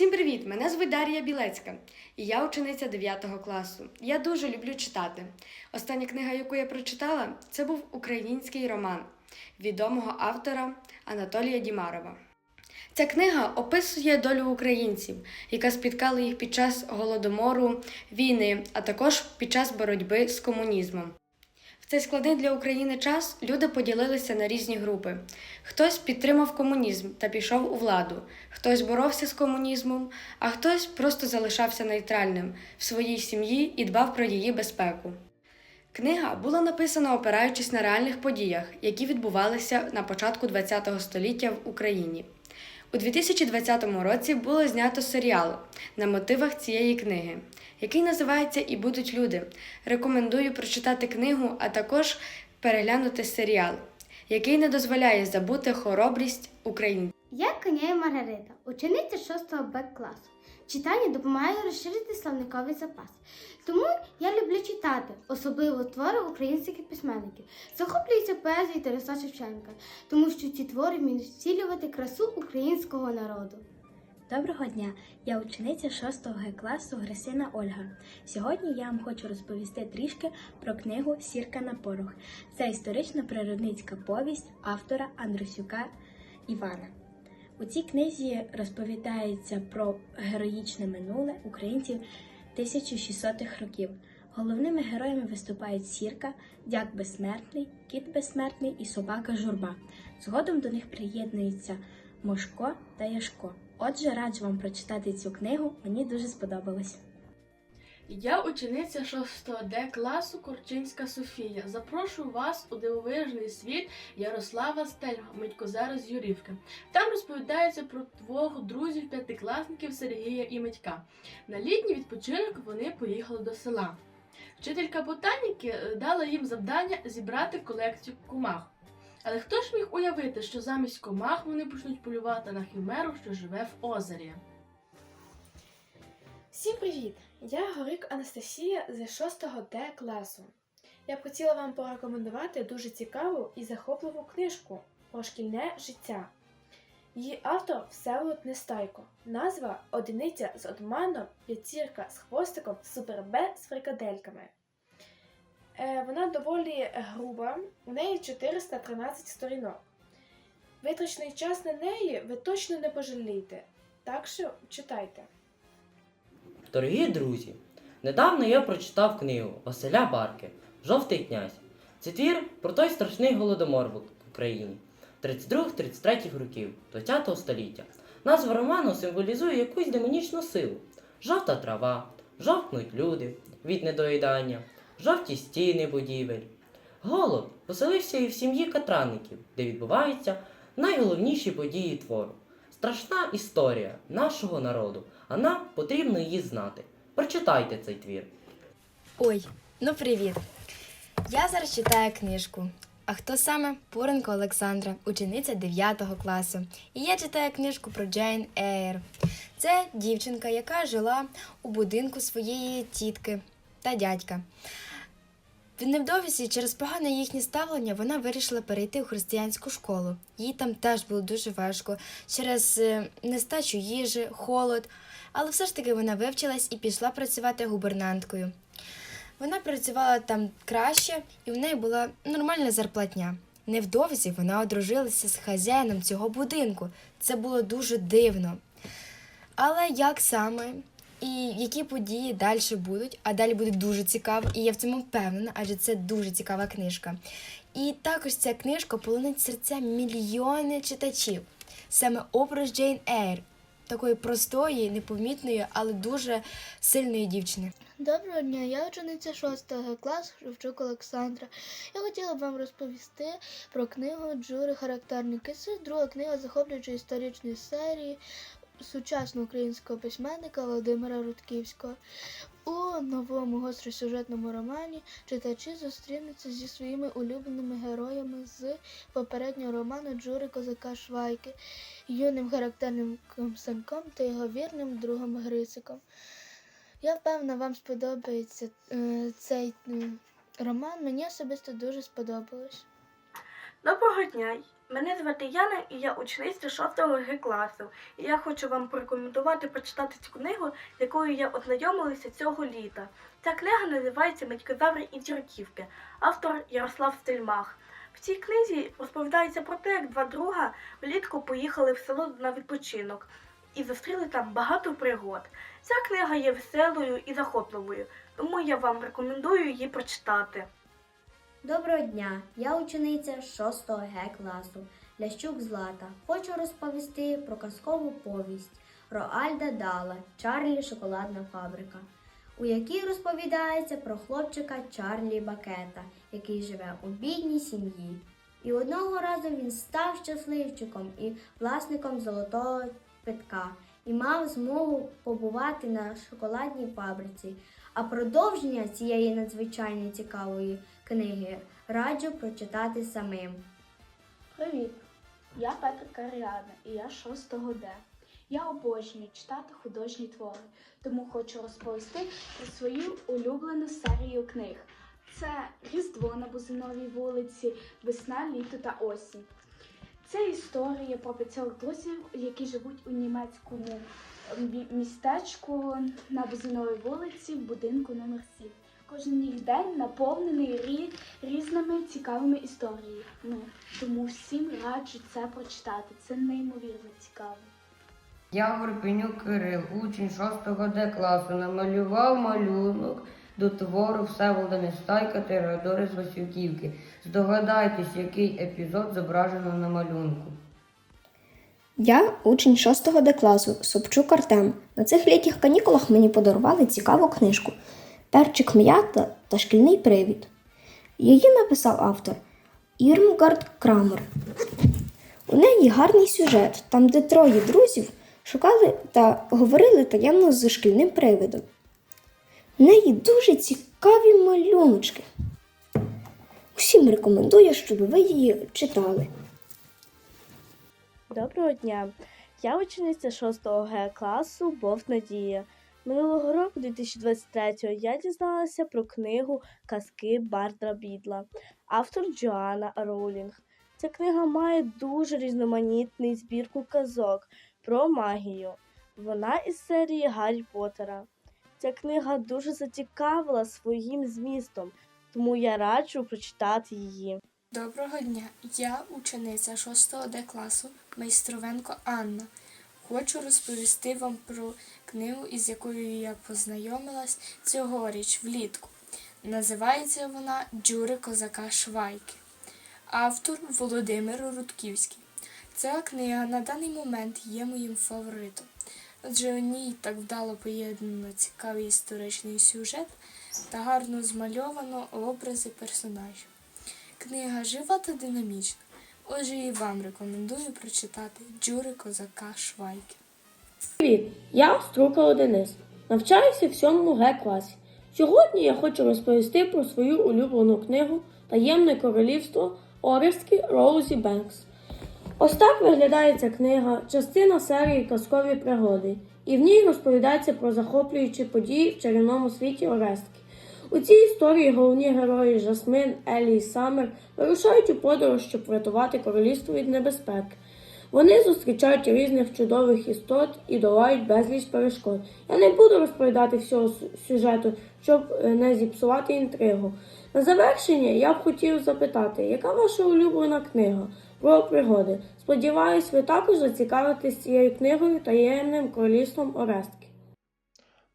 Всім привіт! Мене звуть Дар'я Білецька, і я учениця 9 класу. Я дуже люблю читати. Остання книга, яку я прочитала, це був український роман відомого автора Анатолія Дімарова. Ця книга описує долю українців, яка спіткала їх під час голодомору, війни, а також під час боротьби з комунізмом. Цей складний для України час люди поділилися на різні групи. Хтось підтримав комунізм та пішов у владу, хтось боровся з комунізмом, а хтось просто залишався нейтральним в своїй сім'ї і дбав про її безпеку. Книга була написана опираючись на реальних подіях, які відбувалися на початку ХХ століття в Україні. У 2020 році було знято серіал на мотивах цієї книги, який називається І будуть люди. Рекомендую прочитати книгу, а також переглянути серіал, який не дозволяє забути хоробрість українців. Я Коняє Маргарита, учениця 6 Б класу. Читання допомагає розширити словниковий запас. Тому я люблю читати, особливо твори українських письменників. Захоплююся поезією Тараса Шевченка, тому що ці твори вміють вцілювати красу українського народу. Доброго дня! Я учениця 6 Г класу Грисина Ольга. Сьогодні я вам хочу розповісти трішки про книгу Сірка на порох. Це історично-природницька повість автора Андрусюка Івана. У цій книзі розповідається про героїчне минуле українців 1600-х років. Головними героями виступають Сірка, Дяк Безсмертний, Кіт Безсмертний і собака Журба. Згодом до них приєднуються Мошко та Яшко. Отже, раджу вам прочитати цю книгу, мені дуже сподобалось. Я учениця 6 Д класу Корчинська Софія. Запрошую вас у дивовижний світ Ярослава Стельга, Митькозера з Юрівки. Там розповідається про двох друзів п'ятикласників Сергія і Митька. На літній відпочинок вони поїхали до села. Вчителька ботаніки е, дала їм завдання зібрати колекцію комах. Але хто ж міг уявити, що замість комах вони почнуть полювати на хімеру, що живе в озері? Всім привіт! Я Горик Анастасія з 6 Д класу. Я б хотіла вам порекомендувати дуже цікаву і захопливу книжку про шкільне життя. Її автор Всеволод Нестайко. Назва Одиниця з одманом, п'ятірка з хвостиком, супер Б з фрикадельками. Е, вона доволі груба, у неї 413 сторінок. Витрачений час на неї ви точно не пожалієте. Так що читайте. Дорогі друзі, недавно я прочитав книгу Василя Барки Жовтий князь. Це твір про той страшний голодомор в Україні 32-33 років ХХ століття. Назва роману символізує якусь демонічну силу. Жовта трава, жовтнуть люди від недоїдання, жовті стіни будівель. Голод поселився і в сім'ї катранників, де відбуваються найголовніші події твору. Страшна історія нашого народу, а нам потрібно її знати. Прочитайте цей твір. Ой, ну привіт! Я зараз читаю книжку. А хто саме? Пуренко Олександра, учениця 9 класу. І я читаю книжку про Джейн Ейр. Це дівчинка, яка жила у будинку своєї тітки та дядька. Невдовзі через погане їхнє ставлення вона вирішила перейти у християнську школу. Їй там теж було дуже важко через е, нестачу їжі, холод. Але все ж таки вона вивчилась і пішла працювати губернанткою. Вона працювала там краще, і в неї була нормальна зарплатня. Невдовзі вона одружилася з хазяїном цього будинку. Це було дуже дивно. Але як саме і які події далі будуть, а далі буде дуже цікаво, і я в цьому впевнена, адже це дуже цікава книжка. І також ця книжка полонить серця мільйони читачів. Саме образ Джейн Ейр, такої простої, непомітної, але дуже сильної дівчини. Доброго дня, я учениця 6 класу Шевчук Олександра. Я хотіла б вам розповісти про книгу Джури Характерники. Це друга книга захоплюючої історичної серії сучасного українського письменника Володимира Рудківського. У новому гостросюжетному романі читачі зустрінуться зі своїми улюбленими героями з попереднього роману Джури Козака Швайки, юним характерним Санком та його вірним другом Грициком. Я впевнена, вам сподобається е, цей е, роман. Мені особисто дуже сподобалось. Доброго дня! Мене звати Яна і я учениця 6 Г класу. І я хочу вам порекомендувати прочитати цю книгу, якою я ознайомилася цього літа. Ця книга називається Батькозаври і зірківки, автор Ярослав Стельмах. В цій книзі розповідається про те, як два друга влітку поїхали в село на відпочинок і зустріли там багато пригод. Ця книга є веселою і захопливою, тому я вам рекомендую її прочитати. Доброго дня! Я учениця 6 Г класу Лящук Злата. Хочу розповісти про казкову повість Роальда Дала Чарлі Шоколадна фабрика, у якій розповідається про хлопчика Чарлі Бакета, який живе у бідній сім'ї. І одного разу він став щасливчиком і власником золотого питка і мав змогу побувати на шоколадній фабриці. А продовження цієї надзвичайно цікавої книги раджу прочитати самим. Привіт! Я Петра Каріана і я 6 Д. Я обожнюю читати художні твори, тому хочу розповісти про свою улюблену серію книг. Це Різдво на Бузиновій вулиці, Весна, літо та осінь. Це історія про п'ятьох друзів, які живуть у німецькому містечку на Бузиновій вулиці в будинку номер 7. Кожен їх день наповнений рі- різними цікавими історіями. Тому всім раджу це прочитати. Це неймовірно цікаво. Я Горпенюк Кирил, учень 6 Д класу, намалював малюнок до твору Всеволода Нестайка Теодори з Васюківки. Здогадайтесь, який епізод зображено на малюнку. Я учень 6 Д класу Собчук Артем. На цих літніх канікулах мені подарували цікаву книжку Перчик м'ята та шкільний привід. Її написав автор Ірмгард Крамер. У неї гарний сюжет, там, де троє друзів шукали та говорили таємно з шкільним привидом. У неї дуже цікаві малюночки. Усім рекомендую, щоб ви її читали. Доброго дня! Я учениця 6 Г класу Бов Надія. Минулого року, 2023-го, я дізналася про книгу Казки Бартра Бідла, автор Джоанна Роулінг. Ця книга має дуже різноманітний збірку казок про магію. Вона із серії Гаррі Поттера. Ця книга дуже зацікавила своїм змістом, тому я раджу прочитати її. Доброго дня! Я учениця 6 Д класу Майстровенко Анна. Хочу розповісти вам про книгу, із якою я познайомилась цьогоріч влітку. Називається вона Джури козака Швайки. Автор Володимир Рудківський. Ця книга на даний момент є моїм фаворитом, адже у ній так вдало поєднано цікавий історичний сюжет та гарно змальовано образи персонажів. Книга жива та динамічна. Отже, і вам рекомендую прочитати Джури козака Швайки. Привіт, я Струкало Денис. Навчаюся в 7 Г класі. Сьогодні я хочу розповісти про свою улюблену книгу Таємне королівство Орестки Роузі Бенкс. Ось так виглядає ця книга, частина серії Казкові пригоди, і в ній розповідається про захоплюючі події в чарівному світі Орестки. У цій історії головні герої Жасмин, Елі і Самер вирушають у подорож, щоб врятувати королівство від небезпеки. Вони зустрічають різних чудових істот і долають безліч перешкод. Я не буду розповідати всього сюжету, щоб е, не зіпсувати інтригу. На завершення я б хотів запитати, яка ваша улюблена книга про пригоди? Сподіваюсь, ви також зацікавитесь цією книгою таємним королівством Орестки.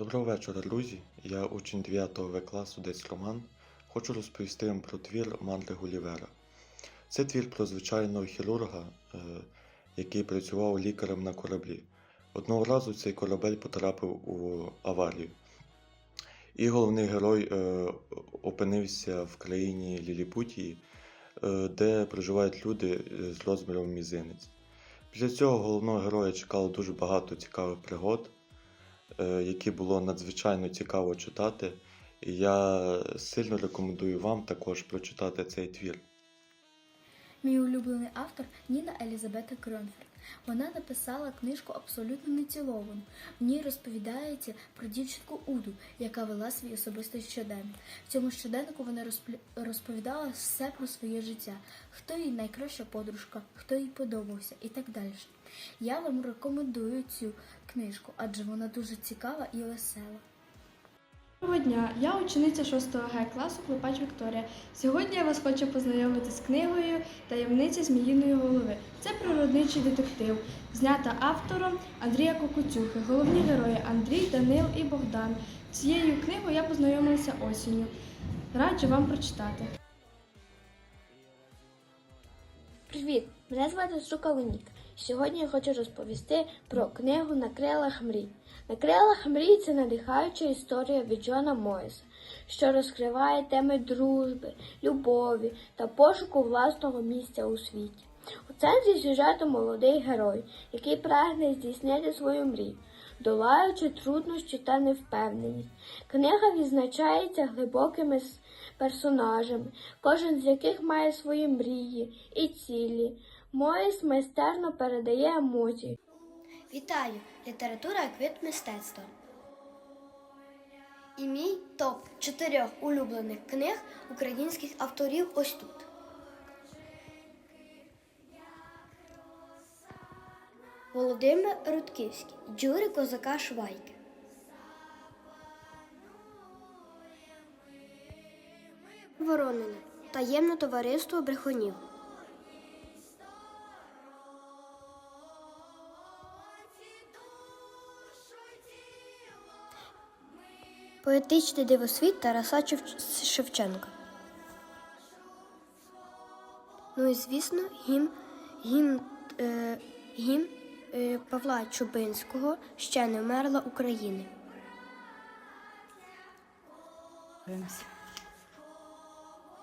Доброго вечора, друзі. Я учень 9 В класу десь Роман. Хочу розповісти вам про твір Мандри Гулівера. Це твір про звичайного хірурга, е, який працював лікарем на кораблі. Одного разу цей корабель потрапив у аварію. І головний герой е, опинився в країні Ліліпутії, е, де проживають люди з розміром мізинець. Після цього головного героя чекало дуже багато цікавих пригод які було надзвичайно цікаво читати. І я сильно рекомендую вам також прочитати цей твір. Мій улюблений автор Ніна Елізабета Кронферд. Вона написала книжку абсолютно неціловану. В ній розповідається про дівчинку Уду, яка вела свій особистий щоденник. В цьому щоденнику вона розповідала все про своє життя, хто їй найкраща подружка, хто їй подобався і так далі. Я вам рекомендую цю книжку, адже вона дуже цікава і весела. Доброго дня, я учениця 6 Г класу Клепач Вікторія. Сьогодні я вас хочу познайомити з книгою Таємниця зміїної голови. Це природничий детектив, знята автором Андрія Кокутюхи. Головні герої Андрій, Данил і Богдан. Цією книгою я познайомилася осінню. Раджу вам прочитати. Привіт! Мене звати Сука Лунік. Сьогодні я хочу розповісти про книгу На крилах мрій. На крилах мрій це надихаюча історія від Джона Мойса, що розкриває теми дружби, любові та пошуку власного місця у світі. У центрі сюжету молодий герой, який прагне здійснити свою мрію, долаючи труднощі та невпевненість. Книга відзначається глибокими персонажами, кожен з яких має свої мрії і цілі. Моїс майстерно передає емоції. Вітаю! Література як вид мистецтва. І мій топ чотирьох улюблених книг українських авторів ось тут. Володимир Рудківський, Джури Козака Швайки. Воронина. Таємне товариство брехунів. Поетичний дивосвіт Тараса Шевченка. Ну і звісно, гімн, гім, е, гім, е, Павла Чубинського ще не вмерла України. Дивимося.